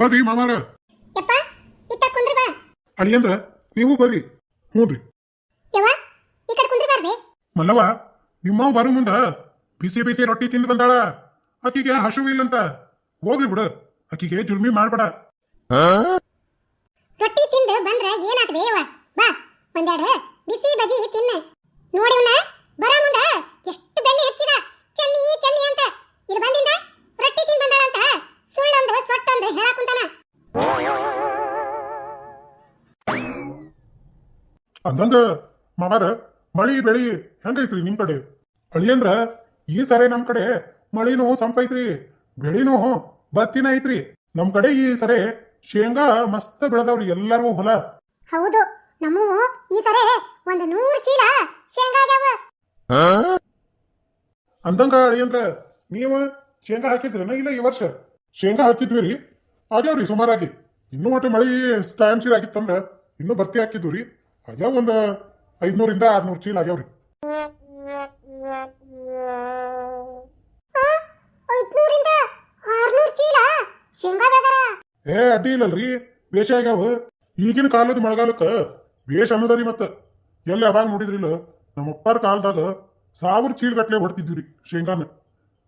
ಬರ್ರಿ ಮಾಮಾರ. ಯಪ್ಪ ಇತ್ತ ಕುಂದ್ರ ಬಾ. ಅಳಿಯಂದ್ರ ನೀವು ಬರ್ರಿ. ಹ್ಞೂ ರೀ ಯವ್ವ ಈ ಕಡೆ ಕುಂದ್ರ ಬಾರ್ಬೆ ಮಲ್ಲವ್ವ ನಿಮ್ಮವ್ ಬರೋ ಮುಂದ ಬಿಸಿ ಬಿಸಿ ರೊಟ್ಟಿ ತಿಂದು ಬಂದಾಳ. ಆಕಿಗೆ ಹಸುವಿಲ್ಲಂತ. ಹೋಗ್ಲಿ ಬಿಡು. ಆಕಿಗೆ ಜುಲ್ಮಿ ಮಾಡ್ಬೇಡ. ರೊಟ್ಟಿ ತಿಂದು ಬಂದ್ರ ಏನಾತ್ಬೆ ಯವ್ವ? ಬಾ ಒಂದೆರಡು ಬಿಸಿ ಬಜಿ ತಿನ್ನ. ನೋಡಿವ್ನ ಬರ ಮುಂದ. ಎಷ್ಟು ಬೆಣ್ಣೆ ಹೆಚ್ಚಿದ. ಚೆನ್ನಿ ಚೆನ್ನಿ ಅಂತ. ಇಲ್ಲಿ ಬಂದಿಂದ ರೊಟ್ಟಿ ತಿಂದು ಸುಳ್ಳೊಂದು ಸೊಟ್ಟೊಂದು ಹೇಳಕುಂತಾನ. ಅಂದಂಗ ಮಾಮಾರ ಮಳಿ ಬೆಳಿ ಹೆಂಗೈತ್ರಿ ನಿಮ್ ಕಡೆ? ಅಳಿಯಂದ್ರ ಈ ಸರಿ ನಮ್ ಕಡೆ ಮಳಿನೂ ಸಂಪೈತ್ರಿ ಬೆಳಿನೂ ಬತ್ತಿನ ಐತ್ರಿ. ನಮ್ ಕಡೆ ಈ ಸರಿ ಶೇಂಗಾ ಮಸ್ತ್ ಬೆಳೆದವ್ರಿ ಎಲ್ಲಾರು ಹೊಲ. ಹೌದು ನಮ್ಮ ಈ ಸರಿ ಒಂದು ನೂರು ಚೀಲ ಶೇಂಗಾ ಆಗ್ಯಾವ. ಅಂದಂಗ ಅಳಿಯಂದ್ರ ನೀವ ಶೇಂಗಾ ಹಾಕಿದ್ರೇನ ಇಲ್ಲ ಈ ವರ್ಷ? ಶೇಂಗಾ ಹಾಕಿದ್ವಿ ರೀ. ಆಗ್ಯಾವ್ರಿ ಸುಮಾರಾಗಿ. ಇನ್ನೂ ಒಟ್ಟು ಮಳಿ ಸ್ಟ್ಯಾಂಡ್ ಶೀರ್ ಆಗಿತ್ತಂದ್ರೆ ಇನ್ನೂ ಬರ್ತಿ ಹಾಕಿದ್ವಿ ರೀ. ಆಗ್ಯಾವ ಒಂದ್ ಐದ್ನೂರಿಂದ ಆರ್ನೂರು ಚೀಲ ಆಗ್ಯಾವ್ರಿ ಏ ಅಡ್ಡಿ ಇಲ್ಲಲ್ರಿ ವೇಷ ಆಗ್ಯಾವ. ಈಗಿನ ಕಾಲದ ಮಳೆಗಾಲಕ್ಕ ವೇಷ ಅನ್ನೋದರಿ ಮತ್ತ. ಎಲ್ಲಿ ಅವಾಗ ನೋಡಿದ್ರಿಲ್ಲ ನಮ್ಮ ಅಪ್ಪರ ಕಾಲದಾಗ ಸಾವಿರ ಚೀಲಗಟ್ಲೆ ಹೊಡ್ತಿದ್ವಿ ರೀ ಶೇಂಗಾನ.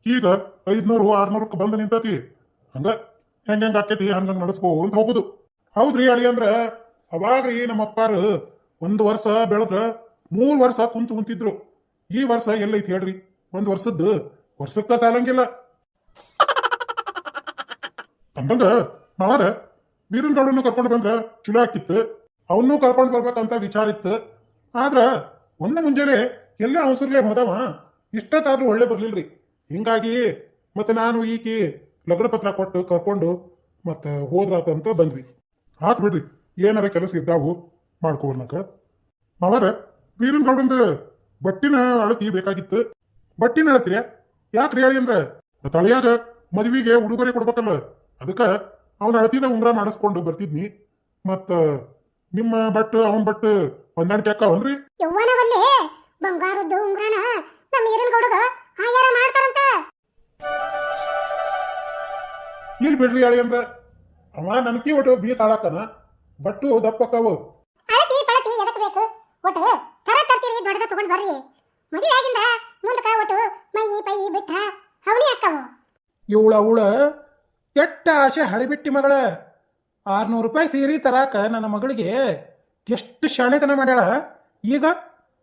ಈಗ ಐದ್ನೂರು ಆರ್ನೂರಕ್ಕೆ ಬಂದು ನಿಂತತಿ. ಹಂಗ ಹೆಂಗೆ ಆಕೈತಿ ಹಂಗ ನಡೆಸ್ಕೊಂತ ಹೋಗುದು. ಹೌದ್ರಿ ಅಳಿ ಅಂದ್ರ, ಅವಾಗ್ರಿ ನಮ್ಮ ಅಪ್ಪಾರ ಒಂದು ವರ್ಷ ಬೆಳೆದ್ರ ಮೂರ್ ವರ್ಷ ಕುಂತು ಕುಂತಿದ್ರು. ಈ ವರ್ಷ ಎಲ್ಲೈತಿ ಹೇಳ್ರಿ, ಒಂದ್ ವರ್ಷದ್ದು ವರ್ಷಕ್ಕ ಸಾಲಂಗಿಲ್ಲ. ಮಾವಾರ ವೀರನ್ ಗೌಡನ್ನು ಕರ್ಕೊಂಡು ಬಂದ್ರ ಚಲೋ ಆಕಿತ್ತು ಅವನ್ನೂ ಕರ್ಕೊಂಡು ಬರ್ಬೇಕಂತ ವಿಚಾರ ಇತ್ತು. ಆದ್ರ ಒಂದು ಮುಂಜಾನೆ ಎಲ್ಲ ಅವಸರ್ಲೆ ಹೋದವ, ಇಷ್ಟತ್ತಾದ್ರೂ ಒಳ್ಳೆ ಬರ್ಲಿಲ್ರಿ. ಹಿಂಗಾಗಿ ಮತ್ತೆ ನಾನು ಈಕಿ ಲಗ್ನ ಪತ್ರ ಕೊಟ್ಟು ಕರ್ಕೊಂಡು ಮತ್ತೆ ಹೋದ್ರಾತಂತ ಬಂದ್ವಿ. ಆತ್ ಬಿಡ್ರಿ, ಏನಾರ ಕೆಲಸ ಇದ್ದಾವು ಮಾಡ್ಕೋರ್ನಕ ಮಾವಾರ ವೀರನ್ ಗೌಡಂದ ಬಟ್ಟಿನ ಅಳತಿ ಬೇಕಾಗಿತ್ತು. ಬಟ್ಟಿನ ಅಳತಿರ ಯಾಕ್ರಿ ಹೇಳಿ ಅಂದ್ರ? ತಳಿಯಾಗ ಮದ್ವಿಗೆ ಉಡುಗೊರೆ ಕೊಡ್ಬೇಕಲ್ಲ, ಅದಕ್ಕೆ ಅವನ ಅಳತಿನ ಉಂಗ್ರ ಮಾಡಿಸ್ಕೊಂಡು ಬರ್ತಿದ್ನಿ. ಮತ್ತ ನಿಮ್ಮ ಬಟ್, ಅವನ ಬಟ್ ಹೊಂದಾಣಿಕೆ ಅಕ್ಕವನ್ರಿ ಯವ್ವನವಲ್ಲೇ ಬಂಗಾರದ್ದು ಉಂಗ್ರನ ನಮ್ಮ ಗೌಡಗ ಮಾಡ್ತಾರಂತ. ಇಲ್ಲಿ ಬಿಡ್ರಿ ಹೇಳಿ ಅಂದ್ರ. ಅವ ನನಕಿ ಒಟ್ಟು ಬೀಸ್ ಬಟ್ಟು ದಪ್ಪಕ್ಕವು. ಅಳತಿ ಪಳತಿ ಎದಕ್ ಬೇಕು? ಒಟ್ಟು ತರ ತರ್ತೀರಿ ದೊಡ್ಡದ ತಗೊಂಡ್ ಬರ್ರಿ. ಮದುವೆ ಆಗಿಂದ ಮುಂದಕ ಒಟ್ಟು ಮೈ ಪೈ ಬಿಟ್ಟ ಹವಣಿ ಅಕ್ಕವು. ಇವಳ ಅವಳ ಕೆಟ್ಟ ಆಸೆ ಹಳಿಬಿಟ್ಟಿ ಮಗಳ. ಆರ್ನೂರು ರೂಪಾಯಿ ಸೀರೆ ತರಾಕ ನನ್ನ ಮಗಳಿಗೆ ಎಷ್ಟು ಶಾಣೆತನ ಮಾಡ್ಯಾಳ. ಈಗ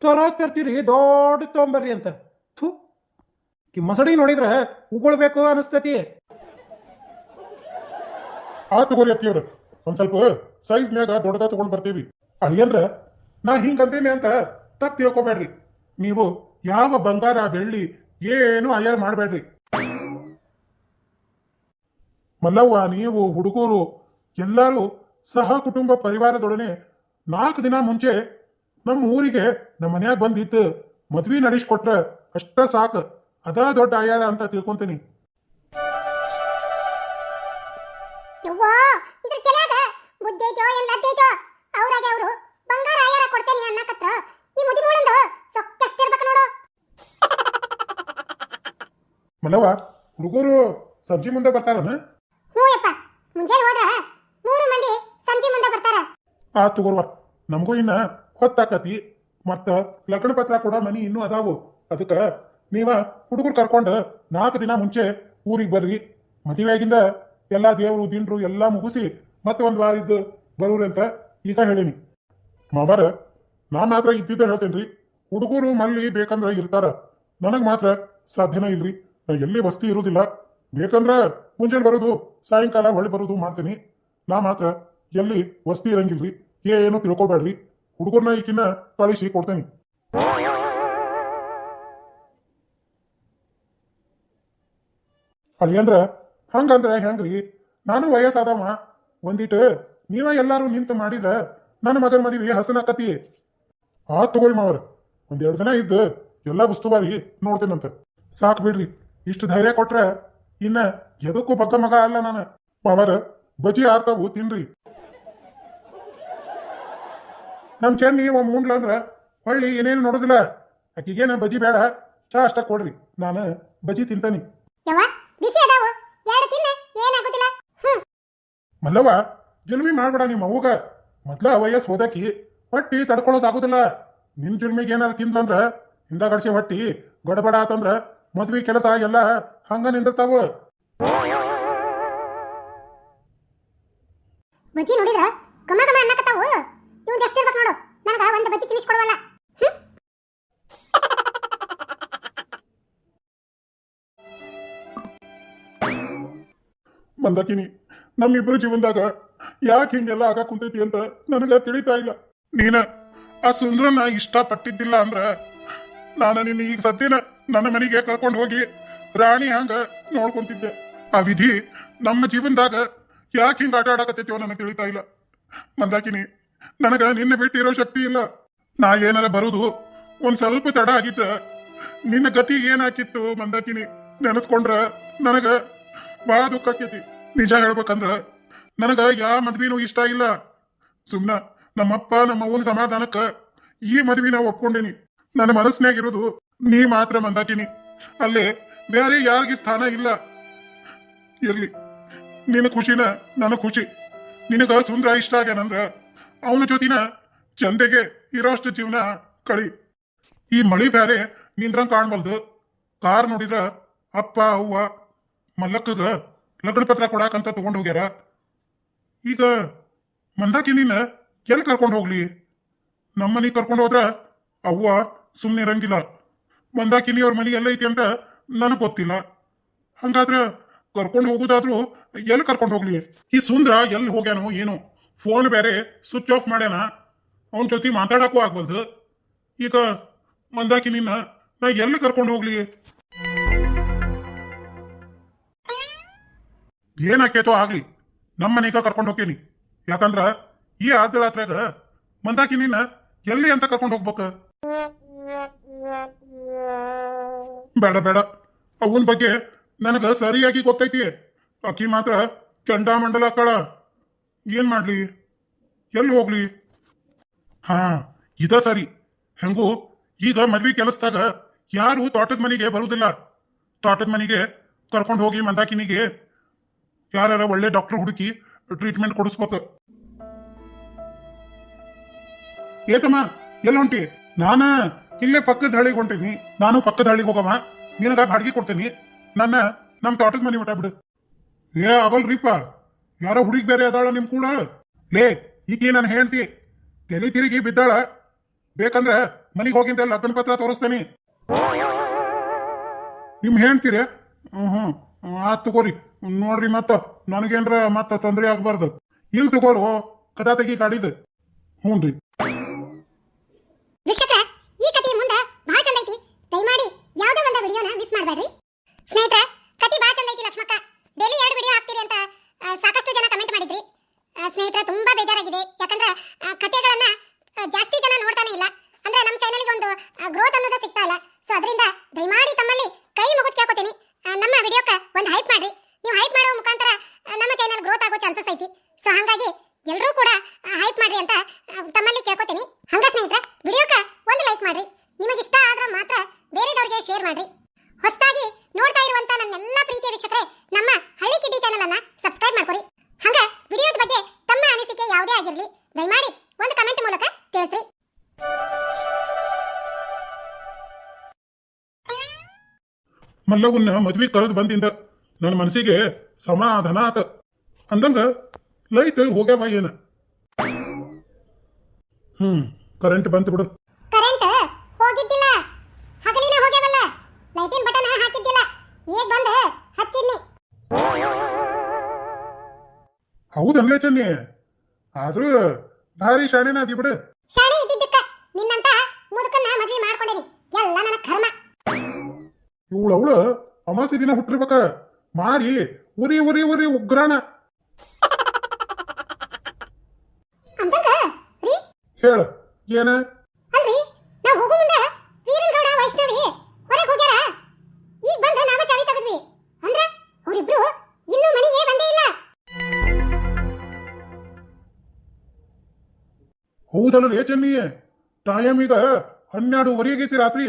ತರೋ ತರ್ತೀರಿ ದೊಡ್ಡ ತೊಗೊಂಬರ್ರಿ ಅಂತ. ಥೂ. ಕಿ ಮಸಡಿ ನೋಡಿದ್ರೆ ಉಗುಳ್ಬೇಕು ಅನಿಸ್ತತಿ. ಆ ತಗೋರಿ ಅತ್ತಿಯವ್ರ ಒಂದ್ ಸ್ವಲ್ಪ ಸೈಜ್ನ್ಯಾಗ ದೊಡ್ಡದ ತಗೊಂಡ್ ಬರ್ತೀವಿ. ಅಳಿಯನ್ರ ನಾ ಹಿಂಗಂತೇನೆ ಅಂತ ತಪ್ಪು ತಿಳ್ಕೊಬೇಡ್ರಿ. ನೀವು ಯಾವ ಬಂಗಾರ, ಬೆಳ್ಳಿ ಏನು ಅಯ್ಯಾರ ಮಾಡಬೇಡ್ರಿ. ಮಲ್ಲವ್ವ, ನೀವು, ಹುಡುಗರು, ಎಲ್ಲರೂ ಸಹ ಕುಟುಂಬ ಪರಿವಾರದೊಡನೆ ನಾಲ್ಕು ದಿನ ಮುಂಚೆ ನಮ್ಮ ಊರಿಗೆ ನಮ್ಮ ಮನ್ಯಾಗ ಬಂದಿತ್ತು ಮದ್ವಿ ನಡೆಸ್ಕೊಟ್ರ ಅಷ್ಟ ಸಾಕು. ಅದ ದೊಡ್ಡ ಆಯಾರ ಅಂತ ತಿಳ್ಕೊಂತೀನಿ. ಯವ್ವಾ ಇದ್ರ ತಲ್ಯಾಗ ಬುದ್ಧಿ ಐತೋ ಏನ್ ಲದ್ದೆ ಐತೋ? ಅವ್ರಾಗ ಅವರು ಬಂಗಾರ ಆಯಾರ ಕೊಡ್ತೇನೆ ಅನ್ನಕತ್ರ ಈ ಮುದಿ ನೋಡಂದು ಸೊಕ್ಕಷ್ಟಿರ್ಬೇಕು ನೋಡು. ಮನವ ಹುಡುಗರು ಸಜ್ಜಿ ಮುಂದೆ ಬರ್ತಾರನ? ಹ್ಞೂ ಯಪ್ಪ ಮುಂಜಾನೆ ಹೋದ್ರ ಮೂರು ಮಂದಿ ಸಂಜೆ ಮುಂದೆ ಬರ್ತಾರ. ಆ ತಗೋರ್ವ ನಮಗೂ ಇನ್ನ ಹೊತ್ತಾಕತಿ. ಮತ್ತ ಲಗ್ನ ಪತ್ರ ಕೂಡ ಮನಿ ಇನ್ನೂ ಅದಾವು. ಅದಕ್ಕ ನೀವ ಹುಡುಗರು ಕರ್ಕೊಂಡು ನಾಲ್ಕು ದಿನ ಮುಂಚೆ ಊರಿಗೆ ಬರ್ರಿ. ಮದುವೆಯಾಗಿಂದ ಎಲ್ಲಾ ದೇವರು, ದಿಂಡ್ರು ಎಲ್ಲಾ ಮುಗಿಸಿ ಮತ್ತೆ ಒಂದ್ ವಾರ ಇದ್ದು ಬರೋರಿ ಅಂತ ಈಗ ಹೇಳಿನಿ. ಮಾವಾರ ನಾ ಮಾತ್ರ ಇದ್ದಿದ್ದ ಹೇಳ್ತೇನ್ರಿ. ಹುಡುಗರು ಮಲ್ಲಿ ಬೇಕಂದ್ರ ಇರ್ತಾರ. ನನಗ್ ಮಾತ್ರ ಸಾಧ್ಯನೇ ಇಲ್ರಿ. ನಾ ಎಲ್ಲಿ ವಸ್ತಿ ಇರುವುದಿಲ್ಲ ಬೇಕಂದ್ರ ಮುಂಜಾನೆ ಬರೋದು, ಸಾಯಂಕಾಲ ಹೊಳ್ಳಿ ಬರೋದು ಮಾಡ್ತೀನಿ. ನಾ ಮಾತ್ರ ಎಲ್ಲಿ ವಸ್ತಿ ಇರಂಗಿಲ್ರಿ. ಏನು ತಿಳ್ಕೊಬೇಡ್ರಿ. ಹುಡುಗರ್ನ ಈಕಿನ ಕಳಿಸಿ ಕೊಡ್ತೇನೆ. ಅಲ್ಲಿ ಅಂದ್ರ ಹಂಗಂದ್ರ ಹೆಂಗ್ರಿ ನಾನು ವಯಸ್ಸಾದವ. ಒಂದಿಟ್ಟು ನೀವ ಎಲ್ಲಾರು ನಿಂತು ಮಾಡಿದ್ರೆ ನನ್ನ ಮಗನ ಮದುವೆ ಹಸನಾಕತಿ. ಆ ತಗೊಳ್ಳಿ ಮಾವರ. ಒಂದೆರಡು ದಿನ ಇದ್ದು ಎಲ್ಲ ಉಸ್ತುವಾರಿ ನೋಡ್ತೇನಂತ. ಸಾಕ್ ಬಿಡ್ರಿ. ಇಷ್ಟು ಧೈರ್ಯ ಕೊಟ್ರೆ ಇನ್ನ ಎದಕ್ಕೂ ಬಗ್ಗ ಮಗ ಅಲ್ಲ ನಾನು. ಮಾವರ ಬಜಿ ಆರ್ತಾವು ತಿನ್ರಿ. ನಮ್ ಚೆನ್ನಿ ಒಮ್ಮೆ ಉಂಡ್ಲ ಅಂದ್ರ ಹೊಳ್ಳಿ ಏನೇನು ನೋಡೋದಿಲ್ಲ. ಆಕಿಗೇನ ಬಜಿ ಬೇಡ. ಚಾ ಅಷ್ಟ ಕೊಡ್ರಿ. ನಾನು ಬಜಿ ತಿಂತಾನಿ. ಯವ್ವ ಜುಲ್ಮಿ ಮಾಡ್ಬೇಡ ನಿಮ್ಮ ಅವ್ವಗ. ಮೊದ್ಲ ವಯಸ್ಸು ಹೋದಕಿ ಹೊಟ್ಟಿ ತಡ್ಕೊಳ್ಳೋದಾಗೋದಿಲ್ಲ. ನಿನ್ನ ಜುಲ್ಮಿಗೆ ಏನಾರ ತಿಂದ್ಲಂದ್ರ ಹಿಂದ ಕಡಿಸಿ ಹೊಟ್ಟಿ ಗಡಬಡ ಆತಂದ್ರ ಮದ್ವಿ ಕೆಲಸ ಎಲ್ಲ ಹಂಗ ನಿಂದಿರ್ತಾವ. ಬಜ್ಜಿ ನೋಡಿದ್ರ? ಕಮ್ಮ ಗಮ ಅನ್ನಕತ್ತಾವು? ಇವ್ನ್ ಎಷ್ಟು ಇರ್ಬೇಕು ನೋಡು. ನನಗ ಒಂದು ಬಜ್ಜಿ ತಿನ್ನಿಸ್ಕೊಡವಲ್ಲ. ಮಂದಾಕಿನಿ ನಮ್ಮಿಬ್ಬರು ಜೀವನದಾಗ ಯಾಕೆ ಹಿಂಗೆಲ್ಲ ಆಗ ಕುಂತೈತಿ ಅಂತ ನನಗ ತಿಳಿತಾ ಇಲ್ಲ. ನೀನ ಆ ಸುಂದ್ರನ ಇಷ್ಟಪಟ್ಟಿದ್ದಿಲ್ಲ ಅಂದ್ರ ನಾನು ನಿನ್ನ ಈಗ ಸದ್ಯನ ನನ್ನ ಮನೆಗೆ ಕರ್ಕೊಂಡು ಹೋಗಿ ರಾಣಿ ಹಂಗ ನೋಡ್ಕೊಂತಿದ್ದೆ. ಆ ವಿಧಿ ನಮ್ಮ ಜೀವನದಾಗ ಯಾಕೆ ಹಿಂಗ ಆಟ ಆಡಕತ್ತೈತಿವೋ ನನಗೆ ತಿಳಿತಾ ಇಲ್ಲ. ಮಂದಾಕಿನಿ, ನನಗ ನಿನ್ನ ಬಿಟ್ಟಿರೋ ಶಕ್ತಿ ಇಲ್ಲ. ನಾ ಏನಾರ ಬರುದು ಒಂದ್ ಸ್ವಲ್ಪ ತಡ ಆಗಿದ್ರ ನಿನ್ನ ಗತಿ ಏನಾಕಿತ್ತು ಮಂದಾಕಿನಿ, ನೆನೆಸ್ಕೊಂಡ್ರ ನನಗ ಬಹಳ ದುಃಖ ಆಕೈತಿ. ನಿಜ ಹೇಳ್ಬೇಕಂದ್ರ ನನಗ ಯಾವ ಮದ್ವಿನೂ ಇಷ್ಟ ಇಲ್ಲ. ಸುಮ್ನ ನಮ್ಮಪ್ಪ ನಮ್ಮ ಅವ್ವನ ಸಮಾಧಾನಕ್ಕ ಈ ಮದ್ವಿನ ಒಪ್ಕೊಂಡೇನಿ. ನನ್ನ ಮನಸ್ಸಿನಾಗಿರೋದು ನೀ ಮಾತ್ರ ಮಂದಾಕಿನಿ. ಅಲ್ಲೇ ಬೇರೆ ಯಾರಿಗೆ ಸ್ಥಾನ ಇಲ್ಲ. ಇರ್ಲಿ, ನಿನ್ನ ಖುಷಿನ ನನ್ನ ಖುಷಿ. ನಿನಗ ಸುಂದರ ಇಷ್ಟ ಆಗ್ಯಾನಂದ್ರ ಅವನ ಜೊತಿನ ಚಂದೆಗೆ ಇರೋಷ್ಟು ಜೀವನ ಕಳಿ. ಈ ಮಳಿ ಬೇರೆ ನಿಂದ್ರಂಗ್ ಕಾಣ್ಬಲ್ದು ಕಾರ್ ನೋಡಿದ್ರ ಅಪ್ಪ ಅವ್ವ ಮಲ್ಲಕ್ಕಗ ಲಗ್ನ ಪತ್ರ ಕೊಡಾಕಂತ ತಗೊಂಡು ಹೋಗ್ಯಾರ? ಈಗ ಮಂದಾಕಿ ನೀನ ಎಲ್ಲಿ ಕರ್ಕೊಂಡು ಹೋಗ್ಲಿ? ನಮ್ಮನಿಗೆ ಕರ್ಕೊಂಡು ಹೋದ್ರ ಅವ್ವ ಸುಮ್ಮನೆ ಇರಂಗಿಲ್ಲ. ಮಂದಾಕಿನಿ ಅವ್ರ ಮನೆ ಎಲ್ಲ ಐತಿ ಅಂತ ನನಗೆ ಗೊತ್ತಿಲ್ಲ. ಹಂಗಾದ್ರ ಕರ್ಕೊಂಡು ಹೋಗುದಾದ್ರೂ ಎಲ್ಲಿ ಕರ್ಕೊಂಡು ಹೋಗ್ಲಿ? ಈ ಸುಂದ್ರ ಎಲ್ಲಿ ಹೋಗ್ಯಾನೋ ಏನು? ಫೋನ್ ಬೇರೆ ಸ್ವಿಚ್ ಆಫ್ ಮಾಡ್ಯಾನ. ಅವನ ಜೊತೆ ಮಾತಾಡಕ್ಕೂ ಆಗ್ಬಲ್ದು ಈಗ ಮಂದಾಕಿನಿನ ನಾ ಎಲ್ಲಿ ಕರ್ಕೊಂಡು ಹೋಗ್ಲಿ? ಏನಾಕೇತೋ ಆಗ್ಲಿ? ನಮ್ಮ ಮನೆಗ ಕರ್ಕೊಂಡು ಹೋಗ್ತೀನಿ. ಯಾಕಂದ್ರ ಈ ಆದ ಮಂದಾಕಿ ಮಂದಾಕಿನಿನ ಎಲ್ಲಿ ಅಂತ ಕರ್ಕೊಂಡು ಹೋಗ್ಬೇಕ? ಬೇಡ ಬೇಡ. ಅವನ ಬಗ್ಗೆ ನನಗ ಸರಿಯಾಗಿ ಗೊತ್ತೈತಿ. ಅಕ್ಕಿ ಮಾತ್ರ ಚಂಡಾಮಂಡಲ ಕಳ. ಏನ್ ಮಾಡ್ಲಿ? ಎಲ್ಲಿ ಹೋಗ್ಲಿ? ಹಾ, ಇದ ಸರಿ. ಹೆಂಗೂ, ಈಗ ಮದ್ವಿ ಕೆಲಸದಾಗ ಯಾರು ತೋಟದ ಮನೆಗೆ ಬರುದಿಲ್ಲ. ತೋಟದ ಮನೆಗೆ ಕರ್ಕೊಂಡು ಹೋಗಿ ಮಂದಾಕಿನಿಗೆ ಯಾರ ಒಳ್ಳೆ ಡಾಕ್ಟರ್ ಹುಡುಕಿ ಟ್ರೀಟ್ಮೆಂಟ್ ಕೊಡಿಸ್ಬೇಕು. ಏತಮ್ಮ, ಎಲ್ಲ ಹೊಂಟಿ? ನಾನ ಇಲ್ಲೇ ಪಕ್ಕದ ಹಳ್ಳಿಗೆ ಹೊಂಟೀನಿ ನಾನು ಪಕ್ಕದ ಹಳ್ಳಿಗೆ ಹೋಗಮ್ಮ ನಿನಗ ಬಾಡಿಗೆ ಕೊಡ್ತೀನಿ. ನನ್ನ ನಮ್ಮ ತೋಟದ ಮನೆ ಮಠ ಬಿಡು. ಏ ಆಗಲ್ರಿಪ್ಪ ಯಾರೋ ಹುಡುಗಿ ಬೇರೆ ಅದಾಳ ನಿಮ್ ಕೂಡ? ಲೇ ಈಗ ನಾನು ಹೇಳ್ತಿ ತಲೆ ತಿರುಗಿ ಬಿದ್ದಾಳ. ಬೇಕಂದ್ರೆ ಮನೆಗೆ ಹೋಗಿಂದ ಲಗ್ನ ಪತ್ರ ತೋರಿಸ್ತೇನೆ. ನಿಮ್ ಹೇಳ್ತೀರಿ ಹ್ಮ್ ಹ್ಮ್. ಆತ್ ತಗೋರಿ. ನೋಡ್ರಿ ಮತ್ತ ನನಗೇನ್ರ ಮತ್ತ ತೊಂದರೆ ಆಗ್ಬಾರ್ದು. ಇಲ್ಲಿ ತಗೋರು ಕದಾ ತೆಗಿ ಗಾಡಿದ ಹ್ಞೂ ರೀ ವೀಕ್ಷಕ ಈ ಕಥೆ ಮುಂದ ಬಹಳ ಚಂದ ಐತಿ ದಯಮಾಡಿ ಯಾವ್ದೋ ಒಂದು ವಿಡಿಯೋನ ಮಿಸ್ ಮಾಡಬೇಡ್ರಿ ಸ್ನೇಹಿತರೆ ಕಥೆ ಬಹಳ ಚಂದ ಐತಿ ಲಕ್ಷ್ಮಕ್ಕ ಡೈಲಿ ಎರಡು ವಿಡಿಯೋ ಹಾಕ್ತೀರಿ ಅಂತ ಆ, ಸಾಕಷ್ಟು ಜನ ಕಮೆಂಟ್ ಮಾಡಿದ್ರಿ ಆ, ಸ್ನೇಹಿತರೆ ತುಂಬಾ ಬೇಜಾರಾಗಿದೆ ಯಾಕಂದ್ರೆ ಆ, ಕಥೆಗಳನ್ನ ಆ, ಜಾಸ್ತಿ ಜನ ನೋಡ್ತಾನೆ ಇಲ್ಲ ಅಂದ್ರೆ ನಮ್ಮ ಚಾನೆಲ್ಗೆ ಒಂದು ಗ್ರೋತ್ ಅನ್ನೋದು ಸಿಗ್ತಾ ಇಲ್ಲ ಸೊ ಅದರಿಂದ ದಯಮಾಡಿ ತಮ್ಮಲ್ಲಿ ಕೈ ಮುಗಿದು ಕೇಳ್ಕೊತೀನಿ ಆ, ನಮ್ಮ ವಿಡಿಯೋಕ್ಕೆ ಒಂದು ಹೈಪ್ ಮಾಡ್ರಿ ನೀವು ಹೈಪ್ ಮಾಡೋ ಮುಖಾಂತರ ಆ, ನಮ್ಮ ಚಾನೆಲ್ ಗ್ರೋತ್ ಆಗೋ ಚಾನ್ಸಸ್ ಐತಿ ಸೊ ಹಾಗಾಗಿ ಎಲ್ಲರೂ ಕೂಡ ಹೈಪ್ ಮಾಡ್ರಿ ಅಂತ ಆ, ತಮ್ಮಲ್ಲಿ ಕೇಳ್ಕೊತೀನಿ ಹಂಗ ಸ್ನೇಹಿತರೆ ವಿಡಿಯೋಕ್ಕೆ ಒಂದು ಲೈಕ್ ಮಾಡ್ರಿ ನಿಮಗೆ ಇಷ್ಟ ಆದ್ರೆ ಮಾತ್ರ ಬೇರೆದವ್ರಿಗೆ ಶೇರ್ ಮಾಡ್ರಿ ಹೊಸದಾಗಿ ನೋಡ್ತಾ ಇರುವಂತ ನನ್ನೆಲ್ಲ ಪ್ರೀತಿಯ ವೀಕ್ಷಕರೇ ನಮ್ಮ ಹಳ್ಳಿ ಕಿಡ್ಡಿ ಚಾನೆಲ್ ಅನ್ನ ಸಬ್ಸ್ಕ್ರೈಬ್ ಮಾಡ್ಕೊರಿ ಹಂಗ ವಿಡಿಯೋದ ಬಗ್ಗೆ ತಮ್ಮ ಅನಿಸಿಕೆ ಯಾವುದೇ ಆಗಿರಲಿ ದಯಮಾಡಿ ಒಂದು ಕಮೆಂಟ್ ಮೂಲಕ ತಿಳಿಸಿ ಮಲ್ಲವನ್ನ ಮದ್ವಿ ಕರೆದು ಬಂದಿಂದ ನನ್ನ ಮನಸ್ಸಿಗೆ ಸಮಾಧಾನ ಆತ. ಅಂದಂಗ ಲೈಟ್ ಹೋಗ್ಯಾವ ಏನ? ಹ್ಮ್ ಕರೆಂಟ್ ಬಂತು ಬಿಡು. ಕರೆಂಟ್ ಹೋಗಿದ್ದಿಲ್ಲ. ಹಗಲಿನ ಹೋಗ್ಯಾವಲ್ಲ. ಲೈಟಿನ ಬಟನ್ ಹಾಕಿದ್ದಿಲ್ಲ. ಈಗ ಬಂದ? ಹಚ್ಚಿದ್ನಿ. ಹೌದನ್ಲೇ ಚನ್ನಿ. ಆದ್ರೂ ಭಾರಿ ಶಾಣೆನ ಅದಿ ಬಿಡು ಶಾಣೆ ಇದ್ದಿದ್ದಕ್ಕ ನಿನ್ನಂತ ಮುದುಕನ್ನ ಮದ್ವೆ ಮಾಡ್ಕೊಂಡೇನಿ. ಎಲ್ಲ ನನ್ನ ಕರ್ಮ. ಇವಳು ಅವಳು ಅಮಾಸೆ ದಿನ ಹುಟ್ಟಿರ್ಬೇಕ. ಮಾರಿ ಉರಿ ಉರಿ ಉರಿ ಉಗ್ರಾಣ. ಹೇಳ ಏನ? ಹೌದಲ್ಲ ಲೇ ಚೆನ್ನಿ ಟೈಮ್ ಈಗ ಹನ್ನೆರಡುವರೆ ಆಗೈತಿ ರಾತ್ರಿ.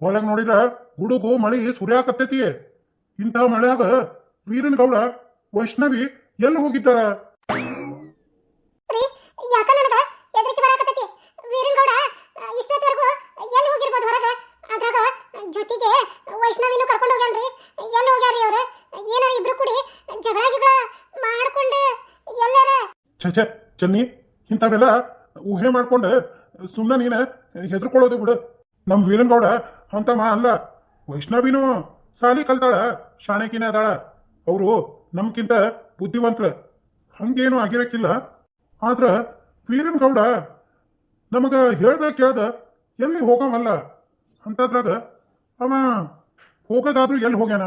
ಹೊರಗೆ ನೋಡಿದ್ರ ಗುಡುಗು ಮಳಿ ಸುರ್ಯಾಕತ್ತೈತಿ ಇಂಥ ವೀರನ್ ಗೌಡ ವೈಷ್ಣವಿ ಎಲ್ಲಿ ಹೋಗಿದ್ದಾರ? ಜೊತೆಗೆ ವೈಷ್ಣವಿನೂ ಕರ್ಕೊಂಡು ಹೋಗ್ಯಾನ್ರಿ ಎಲ್ಲಿ ಹೋಗ್ಯಾರಿ ಅವ್ರು? ಏನಾರ ಇಬ್ರು ಕೂಡಿ ಜಗಳ ಗಿಗಳ ಮಾಡ್ಕೊಂಡು ಎಲ್ಲಾರ ಛೆ ಛೇ ಚನ್ನಿ ಇಂಥವೆಲ್ಲ ಊಹೆ ಮಾಡ್ಕೊಂಡು. ಸುಮ್ಮನೆ ನೀನು, ಹೆದರ್ಕೊಳ್ಳೋದು ಬಿಡು. ನಮ್ಮ ವೀರನ್ಗೌಡ ಅಂತ ಮಾ ಅಲ್ಲ. ವೈಷ್ಣವಿನೂ ಸಾಲಿ ಕಲ್ತಾಳ, ಶಾಣೆಕಿನ ಅದಾಳ. ಅವರು ನಮ್ಗಿಂತ ಬುದ್ಧಿವಂತರ. ಹಂಗೇನು ಆಗಿರಕ್ಕಿಲ್ಲ. ಆದ್ರ ವೀರನ್ಗೌಡ ನಮಗ ಹೇಳ್ದ ಕೇಳ್ದ ಎಲ್ಲಿ ಹೋಗವಲ್ಲ? ಅಂತದ್ರಾಗ, ಅವ ಹೋಗೋದಾದ್ರೂ ಎಲ್ಲಿ ಹೋಗ್ಯಾನ?